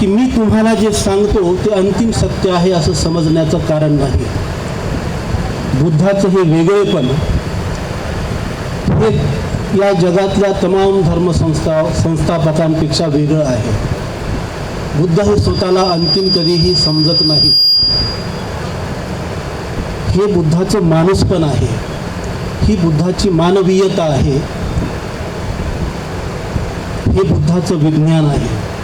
की मी तुम्हाला जे सांगतो ते अंतिम सत्य आहे असं समजण्याचं कारण नाही. बुद्धाचं हे वेगळेपण. हे या जगातल्या तमाम धर्मसंस्था संस्थापकांपेक्षा वेगळं आहे. बुद्ध हे स्वतःला अंतिम कधीही समजत नाही. हे बुद्धाचं माणूसपण आहे. ही बुद्धाची मानवीयता आहे. हे बुद्धाचं विज्ञान आहे.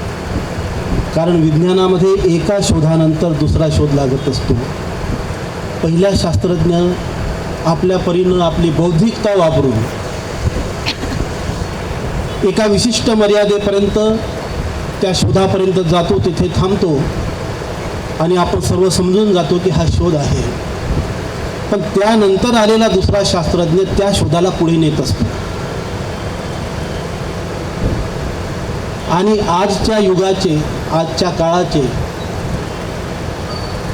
कारण विज्ञानामध्ये एका शोधानंतर दुसरा शोध लागत असतो. पहिल्या शास्त्रज्ञ आपल्या परीनं आपली बौद्धिकता वापरून एका विशिष्ट मर्यादेपर्यंत त्या शोधापर्यंत जातो तिथे थांबतो आणि आपण सर्व समजून जातो की हा शोध आहे. पण त्यानंतर आलेला दुसरा शास्त्रज्ञ त्या शोधाला पुढे नेत असतो. आणि आजच्या युगाचे आजच्या काळाचे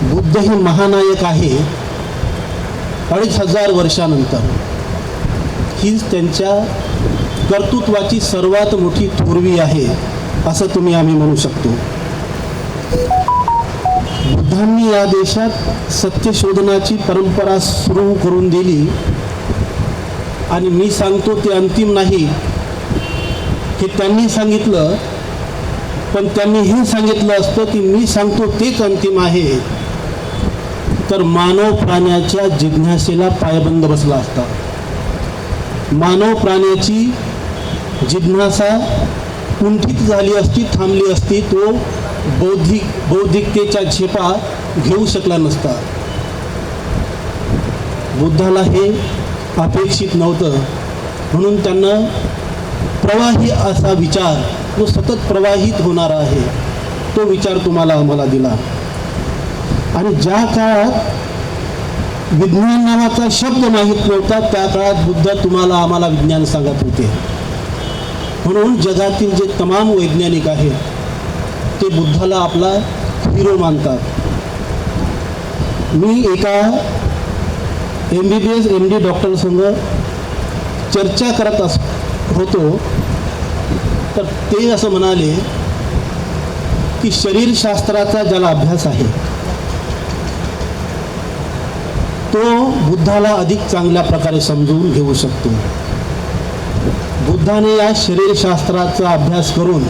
बुद्ध हे महानायक आहे अडीच हजार वर्षानंतर. हीच त्यांच्या कर्तृत्वाची सर्वात मोठी थोरवी आहे असं तुम्ही आम्ही म्हणू शकतो. बुद्धांनी या देशात सत्यशोधनाची परंपरा सुरू करून दिली. आणि मी सांगतो ते अंतिम नाही हे त्यांनी सांगितलं पण त्यांनी हे सांगितलं असतं की मी सांगतो तेच अंतिम आहे. तर मानव प्राण्याच्या जिज्ञासेला पायबंद बसला असता. मानव प्राण्याची जिज्ञासा कुंठित झाली असती थांबली असती तो बौद्धिक बौद्धिकतेच्या झेपा घेऊ शकला नसता. बुद्धाला हे अपेक्षित नव्हतं. म्हणून त्यांना प्रवाही असा विचार जो सतत प्रवाहित होणारा आहे. तो विचार तुम्हाला आम्हाला दिला. आणि ज्या काळात विज्ञान नावाचा शब्द माहीत नव्हता त्या काळात बुद्ध तुम्हाला आम्हाला विज्ञान सांगत होते. म्हणून जगातील जे तमाम वैज्ञानिक आहेत ते बुद्धाला आपला हिरो मानतात. मी एका M B B S M D डॉक्टरसंग चर्चा करत अस होतो. तर ते असं म्हणाले की शरीरशास्त्राचा ज्याला अभ्यास आहे तो बुद्धाला अधिक चांगल्या प्रकारे समजून घेऊ शकतो. बुद्धाने या शरीरशास्त्राचा अभ्यास करून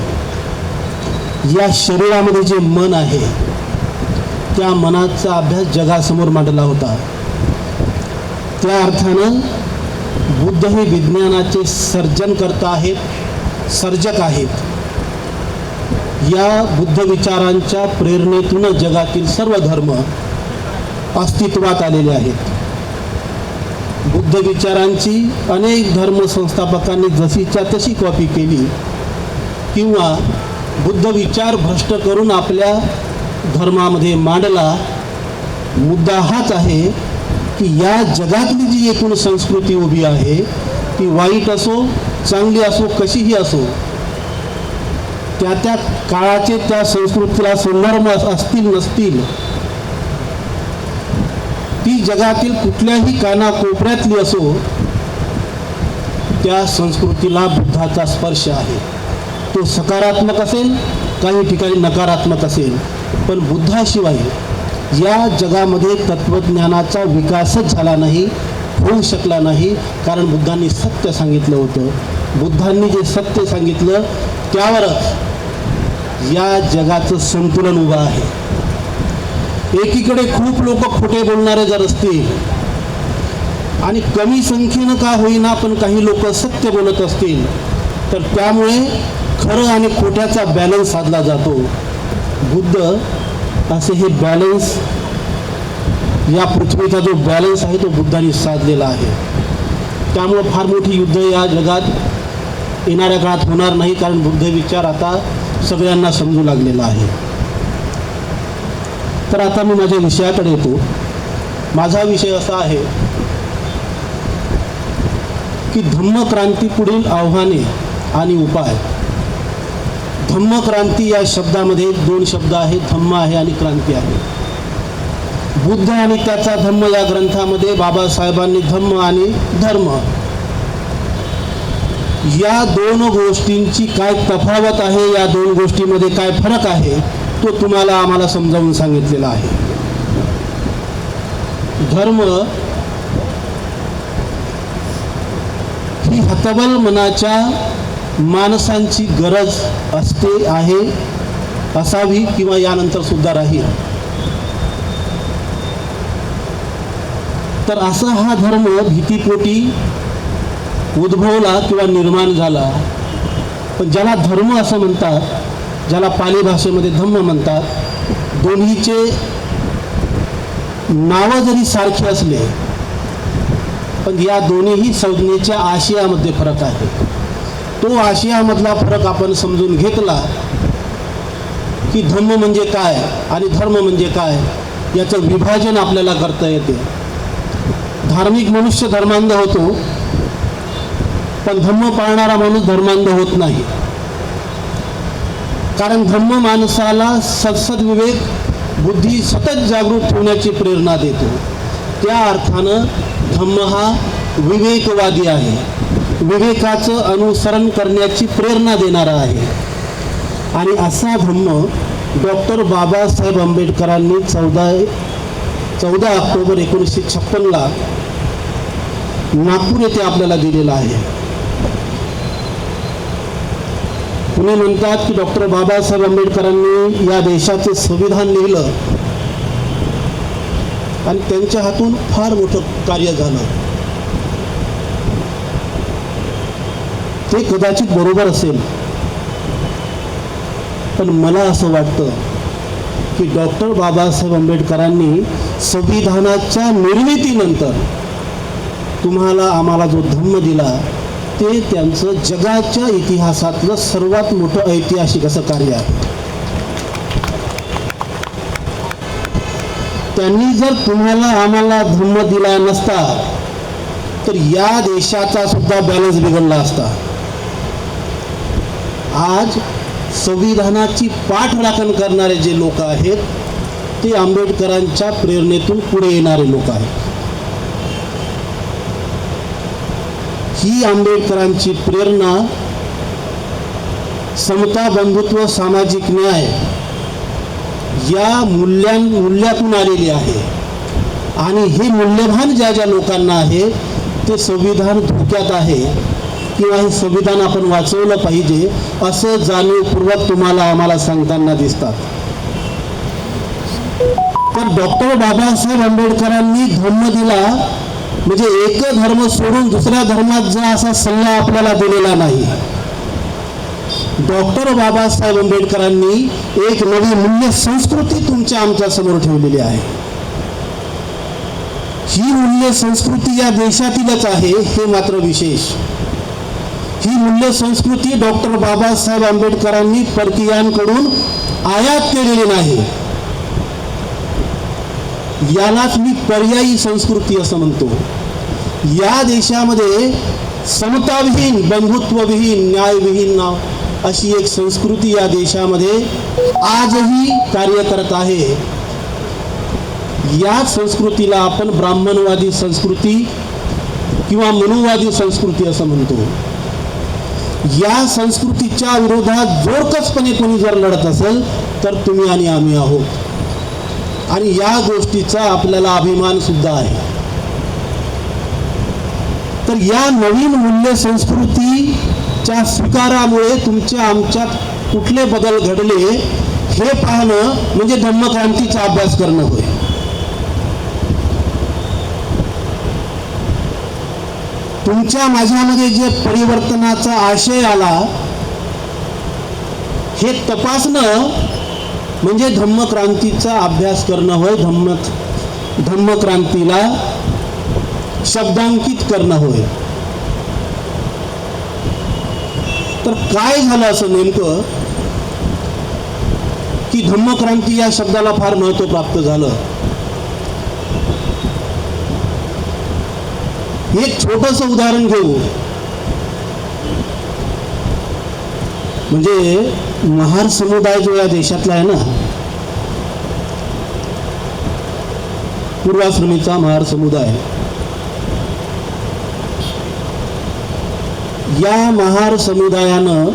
या शरीरामध्ये जे मन आहे त्या मनाचा अभ्यास जगासमोर मांडला होता. त्या अर्थानं बुद्ध हे विज्ञानाचे सर्जन करता आहेत सर्जक आहेत. या बुद्ध विचारांच्या प्रेरणेतूनच जगातील सर्व धर्म अस्तित्वात आलेले आहेत. बुद्ध विचारांची अनेक धर्म संस्थापकांनी जशीच्या तशी कॉपी केली किंवा बुद्ध विचार भ्रष्ट करून आपल्या धर्मामध्ये मांडला. मुद्दा हाच आहे की या जगातली जी एकूण संस्कृती उभी आहे ती वाईट असो चांगली असो कशीही असो त्या त्या काळाचे त्या संस्कृतीला संदर्भ असतील नसतील ती जगातील कुठल्याही कानाकोपऱ्यातली असो त्या संस्कृतीला बुद्धाचा स्पर्श आहे. तो सकारात्मक असेल काही ठिकाणी नकारात्मक असेल पण बुद्धाशिवाय या जगामध्ये तत्त्वज्ञानाचा विकासच झाला नाही होऊ शकला नाही कारण बुद्धांनी सत्य सांगितलं होतं. बुद्धांनी जे सत्य सांगितलं त्यावरच या जगाचं संतुलन उभं आहे. एकीकडे खूप लोक खोटे बोलणारे जर असतील आणि कमी संख्येनं का होईना पण काही लोक सत्य बोलत असतील तर त्यामुळे खरं आणि खोट्याचा बॅलन्स साधला जातो. बुद्ध असे हे बॅलन्स या पृथ्वीचा जो बॅलन्स आहे तो बुद्धांनी साधलेला आहे. त्यामुळं फार मोठी युद्ध या जगात येणाऱ्या काळात होणार नाही कारण बुद्ध विचार आता सगळ्यांना समजू लागलेला आहे. तर आता मी माझ्या विषयाकडे येतो. माझा विषय असा आहे की धम्मक्रांती पुढील आव्हाने आणि उपाय. धम्मक्रांती या शब्दामध्ये दोन शब्द आहेत धम्म आहे आणि क्रांती आहे. बुद्ध आणि त्याचा धम्म या ग्रंथामध्ये बाबासाहेबांनी धम्म आणि धर्म या दोन गोष्टींची काय तफावत आहे या दोन गोष्टीमध्ये काय फरक आहे तो तुम्हाला आम्हाला समजावून सांगितलेला आहे. धर्म ही हतबल मनाच्या माणसांची गरज असते आहे असावी किंवा यानंतर सुद्धा राहील. तर असा हा धर्म भीतीपोटी उद्भवला किंवा निर्माण झाला. पण ज्याला धर्म असं म्हणतात ज्याला पाली भाषेमध्ये धम्म म्हणतात दोन्हीचे नावं जरी सारखे असले पण या दोन्हीही संज्ञेच्या आशियामध्ये फरक आहे. तो आशियामधला फरक आपण समजून घेतला की धम्म म्हणजे काय आणि धर्म म्हणजे काय याचं विभाजन आपल्याला करता येते. धार्मिक मनुष्य धर्मांध होतो पण धम्म पाळणारा माणूस धर्मांध होत नाही. कारण धम्म माणसाला सत्सद विवेक बुद्धी सतत जागरूक ठेवण्याची प्रेरणा देतो. त्या अर्थानं धम्म हा विवेकवादी आहे. विवेकाचं अनुसरण करण्याची प्रेरणा देणारा आहे. आणि असा धम्म डॉक्टर बाबासाहेब आंबेडकरांनी चौदा चौदा ऑक्टोबर एकोणीसशे छप्पनला नागपूर येथे आपल्याला दिलेला आहे. तुम्ही म्हणतात की डॉक्टर बाबासाहेब आंबेडकरांनी या देशाचे संविधान लिहिलं आणि त्यांच्या हातून फार मोठं कार्य झालं. ते कदाचित बरोबर असेल. पण मला असं वाटतं की डॉक्टर बाबासाहेब आंबेडकरांनी संविधानाच्या निर्मितीनंतर तुम्हाला आम्हाला जो धम्म दिला ते त्यांचं जगाच्या इतिहासातलं सर्वात मोठं ऐतिहासिक असं कार्य आहे. त्यांनी जर तुम्हाला आम्हाला धम्म दिला नसता तर या देशाचा सुद्धा बॅलन्स बिघडला असता. आज संविधानाची पाठराखण करणारे जे लोक आहेत ते आंबेडकरांच्या प्रेरणेतून पुढे येणारे लोक आहेत. ही आंबेडकरांची प्रेरणा समता बंधुत्व सामाजिक न्याय या मूल्यां मूल्यातून आलेली आहे. आणि हे मूल्यभान ज्या ज्या लोकांना आहे ते संविधान धोक्यात आहे किंवा हे संविधान आपण वाचवलं पाहिजे असं जाणीवपूर्वक तुम्हाला आम्हाला सांगताना दिसतात. तर डॉक्टर बाबासाहेब आंबेडकरांनी धम्म दिला म्हणजे एक धर्म सोडून दुसऱ्या धर्मात जा असा सल्ला आपल्याला दिलेला नाही. डॉक्टर बाबासाहेब आंबेडकरांनी एक नवी मूल्य संस्कृती तुमच्या आमच्यासमोर ठेवलेली आहे. ही मूल्य संस्कृती या देशातीलच आहे हे मात्र विशेष. ही मूल्य संस्कृती डॉक्टर बाबासाहेब आंबेडकरांनी परकीयांकडून आयात केलेली नाही. यालाच मी पर्यायी संस्कृती असं म्हणतो. या देशामध्ये समताविहीन बंधुत्वविहीन न्यायविहीन नाव अशी एक संस्कृती या देशामध्ये आजही कार्य करत आहे. या संस्कृतीला आपण ब्राह्मणवादी संस्कृती किंवा मनुवादी संस्कृती असं म्हणतो. या संस्कृतीच्या विरोधात जोरकसपणे कोणी जर लढत असेल तर तुम्ही आणि आम्ही आहोत. आणि या गोष्टीचा आपल्याला अभिमान सुद्धा आहे. तर या नवीन मूल्य संस्कृतीच्या स्वीकारामुळे तुमच्या आमच्यात कुठले बदल घडले हे पाहणं म्हणजे धम्मक्रांतीचा अभ्यास करणं होय. तुमच्या माझ्यामध्ये जे परिवर्तनाचा आशय आला हे तपासणं म्हणजे धम्मक्रांतीचा अभ्यास करणं होय धम्म धम्मक्रांतीला शब्दांकित करणं होय. तर काय झालं असं नेमकं? की धम्मक्रांती या शब्दाला फार महत्त्व प्राप्त झालं. एक छोटस उदाहरण घेऊ. म्हणजे महार समुदाय जो या देशातला आहे ना पूर्वाश्रमीचा महार समुदाय या महार समुदायानं